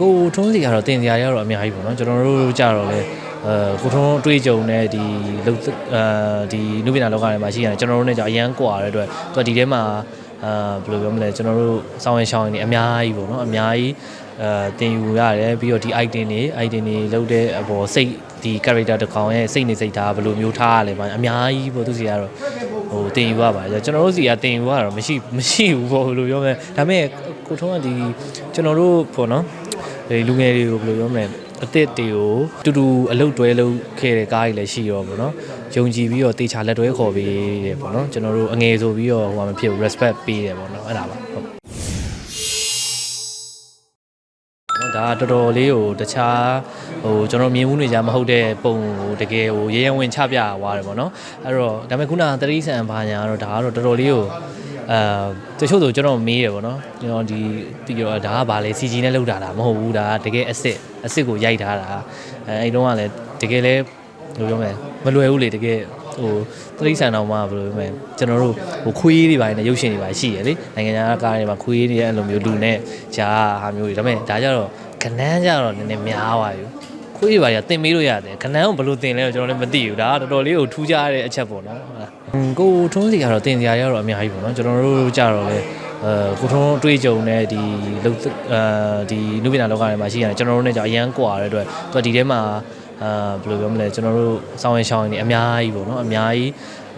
ကိုထွန်းစီကတော့တင်စရာတွေကတော့အများကြီးပေါ့နော်ကျွန်တော်တို့ကြတော့လေအဲကိုထွန်းအတွေ့အကြုံနဲ့ဒီလုံအဲဒီနုပညာလောကထဲမှာရှိရတယ်ကျွန်တော်တို့နဲ့ကြာအရန်ကွာတဲ့အတွက်သူကဒီထဲမှာအာဘယ်လိုပြောမလဲကျွန်တော်တို့စောင်းရင်ရှောင်းရင်နေအများကြီးပေါ့နော်အများကြီးအဲတင်ယူရတယ်ပြီးတော့ဒီ item တွေ item တွေလုံးတဲ့အပေါ်စိတ်ဒီ character တစ်ကောင်ရဲ့စိတ်နေစိတ်ထားဘယ်လိုမျိုးထားရလဲပါအများကြီးပေါ့သူစီကတော့ဟိုတင်ယူရပါတယ်ကျွန်တော်တို့စီကတင်ယူရတော့မရှိမရှိဘူးပေါ့ဘယ်လိုပြောမလဲဒါပေမဲ့ကိုထွန်းကဒီကျွန်တော်တို့ပေါ့နော်ဒီ လူငယ်တွေကိုဘယ်လိုပြောမလဲအသစ်တွေကိုတူတူအလုတ်တွဲလုပ်ခဲ့တဲ့ကားကြီးလည်းရှိရောပေါ့နော်ယုံကြည်ပြီးတော့တေချာလက်တွဲခေါ်ပေးတယ်ပေါ့နော်ကျွန်တော်တို့အငယ်ဆိုပြီးတော့ဟိုမှာမဖြစ်ဘူး respect ပေးတယ်ပေါ့နော်အဲ့ဒါပါဟုတ်နော်ဒါကတော်တော်လေးဟိုတခြားဟိုကျွန်တော်မြင်မှုနေကြမဟုတ်တဲ့ပုံဟိုတကယ်ဟိုရဲရဲဝင်ချပြသွားတယ်ပေါ့နော်အဲ့တော့ဒါပေမဲ့ခုနကတတိဆန်ဘာညာကတော့ဒါကတော့တော်တော်လေးဟို အဲတချို့ဆိုကျွန်တော်မေးတယ်ပေါ့နော်ကျွန်တော်ဒီပြီးတော့ဒါကဘာလဲ CG နဲ့လောက်တာလားမဟုတ်ဘူးဒါကတကယ်အစ်စ်အစ်စ်ကိုရိုက်ထားတာအဲအဲ့တုန်းကလည်းတကယ်လဲဘယ်လိုပြောမလဲမလွယ်ဘူးလေတကယ်ဟိုတတိဆန်တော်မှာဘယ်လိုပြောမလဲကျွန်တော်တို့ဟိုခွေးတွေပိုင်းနဲ့ရုပ်ရှင်တွေပိုင်းရှိရလေနိုင်ငံခြားကားတွေမှာခွေးတွေအဲ့လိုမျိုးလူနဲ့ဂျာဟာမျိုးတွေဒါပေမဲ့ဒါကြတော့ခနန်းကြတော့နည်းနည်းများပါอยู่ ခွေးတွေပါရတင်မေးလို့ရတယ်ခဏန်းကိုဘယ်လိုတင်လဲတော့ကျွန်တော်လည်းမသိဘူးဒါကတော်တော်လေးကိုထူးခြားတဲ့အချက်ပေါ့နော်ဟုတ်လားကိုထွန်းစီကတော့တင်စရာတွေကတော့အများကြီးပေါ့နော်ကျွန်တော်တို့ကြတော့လေအဲကိုထွန်းအတွေ့အကြုံနဲ့ဒီလုံအဲဒီနုပညာလောကထဲမှာရှိရတယ်ကျွန်တော်တို့နဲ့ကြာအရန်ကွာတဲ့အတွက်သူကဒီထဲမှာအာဘယ်လိုပြောမလဲကျွန်တော်တို့စောင်းရင်ရှောင်းရင်နေအများကြီးပေါ့နော်အများကြီး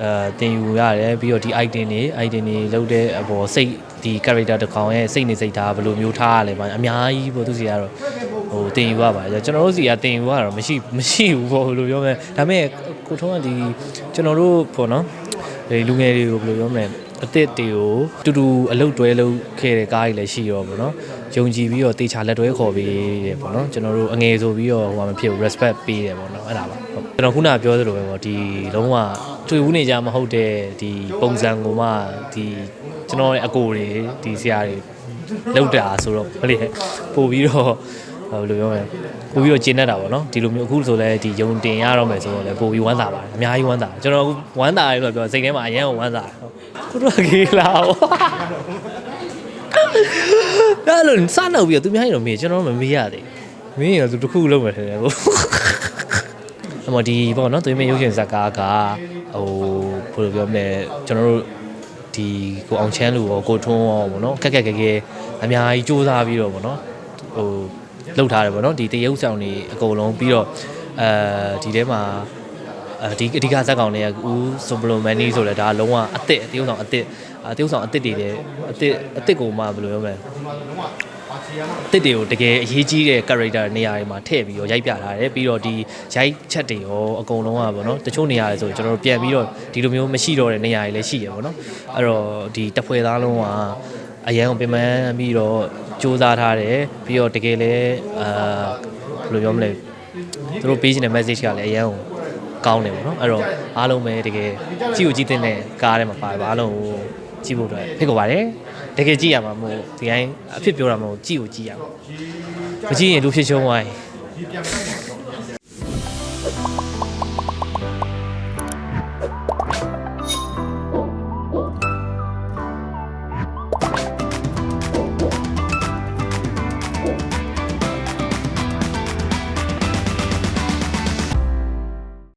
အဲတင်ယူရတယ်ပြီးတော့ဒီ item တွေ item တွေလုံးတဲ့အပေါ်စိတ်ဒီ character တစ်ကောင်ရဲ့စိတ်နေစိတ်ထားဘယ်လိုမျိုးထားရလဲပါအများကြီးပေါ့သူစီကတော့ ဟိုတင်ယူရပါတယ်ကျွန်တော်တို့စီကတင်ယူရတော့မရှိမရှိဘူးပေါ့ဘယ်လိုပြောမလဲဒါပေမဲ့ကိုထုံးကဒီကျွန်တော်တို့ပေါ့နော်ဒီလူငယ်တွေကိုဘယ်လိုပြောမလဲအသစ်တွေကိုတူတူအလုတ်တွဲလုပ်ခဲ့တဲ့ကားကြီးလည်းရှိရောပေါ့နော်ယုံကြည်ပြီးတော့တေချာလက်တွဲခေါ်ပေးတယ်ပေါ့နော်ကျွန်တော်တို့အငယ်ဆိုပြီးတော့ဟိုမှာမဖြစ်ဘူး respect ပေးတယ်ပေါ့နော်အဲ့ဒါပါဟုတ်ကျွန်တော်ခုနကပြောသလိုပဲပေါ့ဒီလုံးဝတွေ့ဦးနေကြမဟုတ်တဲ့ဒီပုံစံကိုမှဒီကျွန်တော်ရဲ့အကိုတွေဒီဆရာတွေလောက်တာဆိုတော့ဘယ်လေပို့ပြီးတော့ ဘယ်လိုပြောမလဲပို့ပြီးတော့ကျင်းတတ်တာပေါ့နော်ဒီလိုမျိုးအခုဆိုလဲဒီယုံတင်ရတော့မယ်ဆိုတော့လဲပို့ပြီးဝမ်းသာပါတယ်အများကြီးဝမ်းသာကျွန်တော်အခုဝမ်းသာတယ်လို့ပြောစိတ်ထဲမှာအရင်ကဝမ်းသာတယ်ဟုတ်ခုတော့ခေးလာဟောအဲ့လိုစနောက်ပြီးတော့သူများရင်တော့မေးကျွန်တော်မမေးရသေးဘူးမင်းရင်တော့သူတစ်ခုလုံးမယ်ထင်တယ်ကိုအမဒီပေါ့နော်သွေးမင်းရုပ်ရှင်ဇာတ်ကားကဟိုဘယ်လိုပြောမလဲကျွန်တော်တို့ဒီကိုအောင်ချမ်းလူရောကိုထွန်းရောပေါ့နော်ခက်ခက်ခဲခဲအများကြီးစူးစမ်းပြီးတော့ပေါ့နော်ဟို လှုပ်ထားတယ်ပေါ့နော်ဒီတရုပ်ဆောင်တွေအကုန်လုံးပြီးတော့အဲဒီထဲမှာအဲဒီအဓိကဇက်ကောင်တွေကဦးစွန်ဘလိုမန်နီဆိုလဲဒါလုံးဝအစ်စ်တရုပ်ဆောင်အစ်စ်အတရုပ်ဆောင်အစ်စ်တွေလည်းအစ်စ်အစ်စ်ကိုမှဘယ်လိုပြောမလဲတစ်တွေကိုတကယ်အရေးကြီးတဲ့ character နေရာတွေမှာထည့်ပြီးတော့ရိုက်ပြထားတယ်ပြီးတော့ဒီရိုက်ချက်တွေရောအကုန်လုံးอ่ะဗောနော်တချို့နေရာတွေဆိုကျွန်တော်တို့ပြန်ပြီးတော့ဒီလိုမျိုးမရှိတော့တဲ့နေရာတွေလည်းရှိရဗောနော်အဲ့တော့ဒီတပ်ဖွဲ့သားလုံးကအရန်ကိုပြင်ပန်းပြီးတော့ စူးစမ်းထားတယ်ပြီးတော့တကယ်လည်းအာဘယ်လိုပြောမလဲသူတို့ပေးချင်တဲ့ message ကလည်းအရန်ကိုကောင်းတယ်ဗောနော်အဲ့တော့အားလုံးပဲတကယ်ကြည့်ကိုကြည့်တဲ့ကားထဲမှာပါတယ်ဗောအားလုံးကိုကြည့်ဖို့အတွက်ဖိတ်ခေါ်ပါတယ်တကယ်ကြည့်ရမှာမဟုတ်ဒီတိုင်းအဖြစ်ပြောတာမဟုတ်ကြည့်ကိုကြည့်ရမှာမကြည့်ရင်လူဖြစ်ရှုံးသွားရင်